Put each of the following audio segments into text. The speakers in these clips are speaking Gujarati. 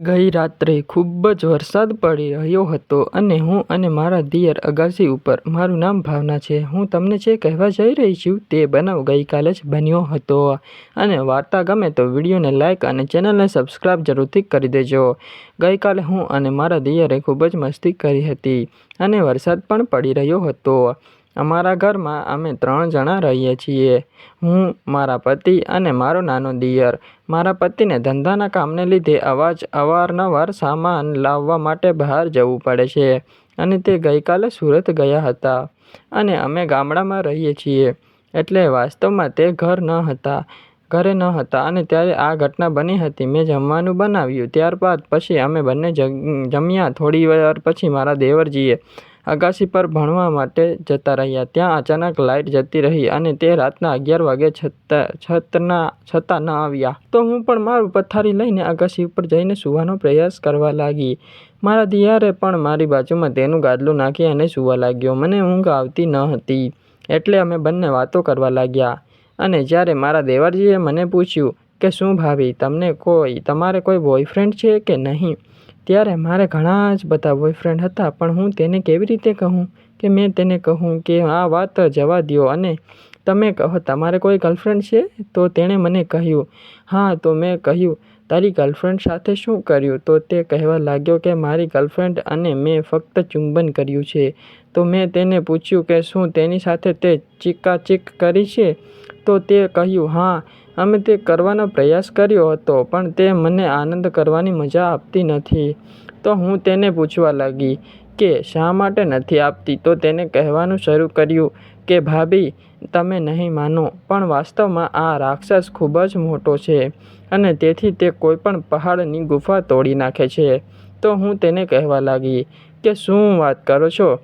ગઈ રાત્રે ખૂબ જ વરસાદ પડી રહ્યો હતો અને હું અને મારા દિયર અગાસી ઉપર, મારું નામ ભાવના છે, હું તમને જે કહેવા જઈ રહી છું તે બનાવ ગઈકાલે જ બન્યો હતો. અને વાર્તા ગમે તો વિડીયોને લાઇક અને ચેનલને સબસ્ક્રાઈબ જરૂરથી કરી દેજો. ગઈકાલે હું અને મારા દિયરે ખૂબ જ મસ્તી કરી હતી અને વરસાદ પણ પડી રહ્યો હતો. અમારા ઘરમાં અમે ત્રણ જણા રહીએ છીએ. હું, મારા પતિ અને મારો નાનો દિયર. મારા પતિને ધંધાના કામને લીધે અવાજ અવારનવાર સામાન લાવવા માટે બહાર જવું પડે છે અને તે ગઈકાલે સુરત ગયા હતા અને અમે ગામડામાં રહીએ છીએ. એટલે વાસ્તવમાં તે ઘર ન હતા, ઘરે ન હતા અને ત્યારે આ ઘટના બની હતી. મેં જમવાનું બનાવ્યું, ત્યારબાદ પછી અમે બંને જમ્યા થોડી વાર પછી મારા દેવરજીએ અગાસી પર ભણવા માટે જતા રહ્યા. ત્યાં અચાનક લાઇટ જતી રહી અને તે રાતના અગિયાર વાગે છતના, છતાં ન આવ્યા. તો હું પણ મારું પથારી લઈને અગાસી ઉપર જઈને સૂવાનો પ્રયાસ કરવા લાગી. મારા દિયારે પણ મારી બાજુમાં તેનું ગાદલું નાખી અને સૂવા લાગ્યો. મને ઊંઘ આવતી ન હતી, એટલે અમે બંને વાતો કરવા લાગ્યા. અને જ્યારે મારા દેવરજીએ મને પૂછ્યું કે શું ભાભી, તમને કોઈ, તમારે કોઈ બોયફ્રેન્ડ છે કે નહીં? ત્યારે મારે ઘણા જ બધા બોયફ્રેન્ડ હતા, પણ હું તેને કેવી રીતે કહું કે મેં તેને કહું કે આ વાત જવા દો અને તમે કહો, તમારે કોઈ ગર્લફ્રેન્ડ છે? તો તેણે મને કહ્યું, હા, તો મેં કહ્યું, તારી ગર્લફ્રેન્ડ સાથે શું કર્યું? તો તે કહેવા લાગ્યો કે, મારી ગર્લફ્રેન્ડ અને મેં ફક્ત ચુંબન કર્યું છે. તો મેં તેને પૂછ્યું કે, શું તેની સાથે તે ચીકાચીક કરી છે? તો તે કહ્યું, હા અમે તે કરવાનો પ્રયાસ કર્યો હતો, પણ તે મને આનંદ કરવાની મજા આપતી નથી. તો હું તેને પૂછવા લાગી કે, શા માટે નથી આપતી? તો તેને કહેવાનું શરૂ કર્યું કે, ભાભી, તમે નહીં માનો, પણ વાસ્તવમાં આ રાક્ષસ ખૂબ જ મોટો છે અને તેથી તે કોઈપણ પહાડની ગુફા તોડી નાખે છે. તો હું તેને કહેવા લાગી કે, શું વાત કરો છો?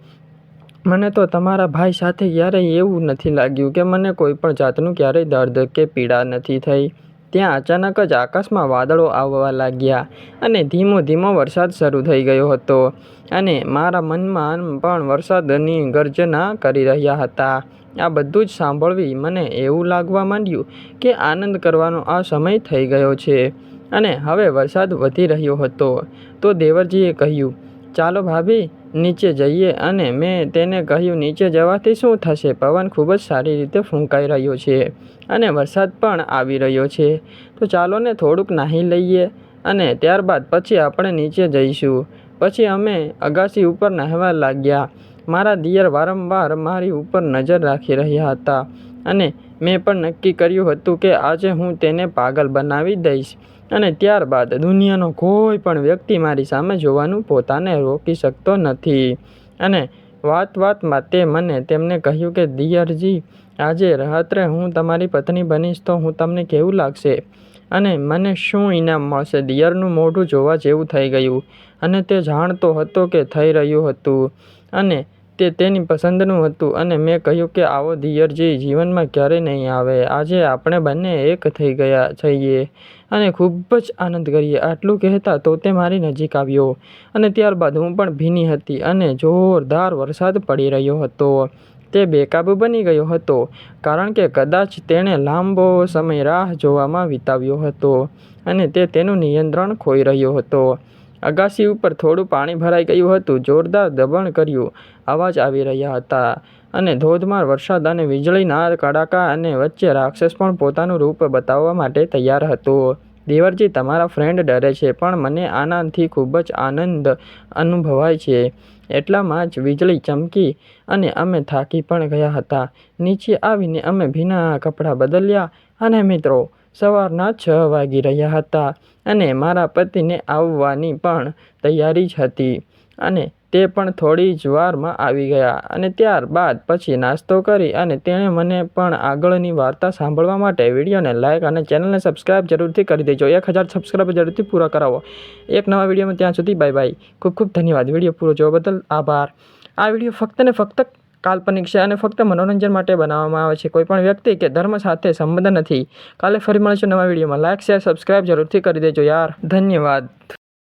મને તો તમારા ભાઈ સાથે ક્યારેય એવું નથી લાગ્યું કે મને કોઈ પણ જાતનું ક્યારેય દર્દ કે પીડા નથી થઈ. ત્યાં અચાનક જ આકાશમાં વાદળો આવવા લાગ્યા અને ધીમો ધીમો વરસાદ શરૂ થઈ ગયો હતો અને મારા મનમાં પણ વરસાદની ગર્જના કરી રહ્યા હતા. આ બધું જ સાંભળવી મને એવું લાગવા માંડ્યું કે આનંદ કરવાનો આ સમય થઈ ગયો છે અને હવે વરસાદ વધી રહ્યો હતો. તો દેવરજીએ કહ્યું, ચાલો ભાભી નીચે જઈએ અને મેં તેને કહ્યું, નીચે જવાથી શું થશે? પવન ખૂબ જ સારી રીતે ફૂંકાઈ રહ્યો છે અને વરસાદ પણ આવી રહ્યો છે. તો ચાલો ને થોડુંક નાહી લઈએ અને ત્યારબાદ પછી આપણે નીચે જઈશું. પછી અમે અગાસી ઉપર નહાવા લાગ્યા. મારા દિયર વારંવાર મારી ઉપર નજર રાખી રહ્યા હતા અને મેં પણ નક્કી કર્યું હતું કે આજે હું તેને પાગલ બનાવી દઈશ. અને ત્યારબાદ દુનિયાનો કોઈ પણ વ્યક્તિ મારી સામે જોવાનું પોતાને રોકી શકતો નથી. અને વાત વાતમાં તે મને તેમને કહ્યું કે, દિયરજી, આજે રાત્રે હું તમારી પત્ની બનીશ તો હું તમને કેવું લાગશે? અને મને શું ઇનામ મળશે દિયરનું મોઢું જોવા જેવું થઈ ગયું અને તે જાણતો હતો કે થઈ રહ્યું હતું. અને તે તેની પસંદનું હતું અને મેં કહ્યું કે આવો દિયરજી જીવનમાં ક્યારેય નહીં આવે, આજે આપણે બંને એક થઈ ગયા છીએ અને ખૂબ જ આનંદ કરીએ. આટલું કહેતા તો તે મારી નજીક આવ્યો અને ત્યારબાદ હું પણ ભીની હતી અને જોરદાર વરસાદ પડી રહ્યો હતો. તે બેકાબ બની ગયો હતો કારણ કે કદાચ તેણે લાંબો સમય રાહ જોવામાં વિતાવ્યો હતો અને તે તેનું નિયંત્રણ ખોઈ રહ્યો હતો. અગાસી ઉપર થોડું પાણી ભરાઈ ગયું હતું. જોરદાર દબાણ કર્યું. અવાજ આવી રહ્યા હતા અને ધોધમાર વરસાદ અને વીજળીના કડાકા અને વચ્ચે રાક્ષસ પણ પોતાનું રૂપ બતાવવા માટે તૈયાર હતો. દેવરજી, તમારા ફ્રેન્ડ ડરે છે, પણ મને આનાથી ખૂબ જ આનંદ અનુભવાય છે. એટલામાં જ વીજળી ચમકી અને અમે થાકી પણ ગયા હતા. નીચે આવીને અમે ભીના કપડાં બદલ્યા. અને મિત્રો સવારના છ વાગી રહ્યા હતા અને મારા પતિને આવવાની પણ તૈયારી જ હતી અને તે પણ થોડી જ વારમાં આવી ગયા અને ત્યારબાદ પછી નાસ્તો કરી અને તેણે મને પણ આગળની વાર્તા સાંભળવા માટે વિડીયોને લાઇક અને ચેનલને સબસ્ક્રાઇબ જરૂરથી કરી દેજો. એક હજાર સબસ્ક્રાઇબ જરૂરથી પૂરા કરાવો. એક નવા વિડીયોમાં ત્યાં સુધી બાય બાય ખૂબ ખૂબ ધન્યવાદ. વીડિયો પૂરો જોવા બદલ આભાર. આ વીડિયો ફક્ત ને ફક્ત કાલ્પનિક છે અને ફક્ત મનોરંજન માટે બનાવવામાં આવે છે. કોઈપણ વ્યક્તિ કે ધર્મ સાથે સંબંધ નથી. કાલે ફરી મળીશું નવા વિડીયોમાં. લાઇક શેર સબસ્ક્રાઈબ જરૂરથી કરી દેજો યાર. ધન્યવાદ.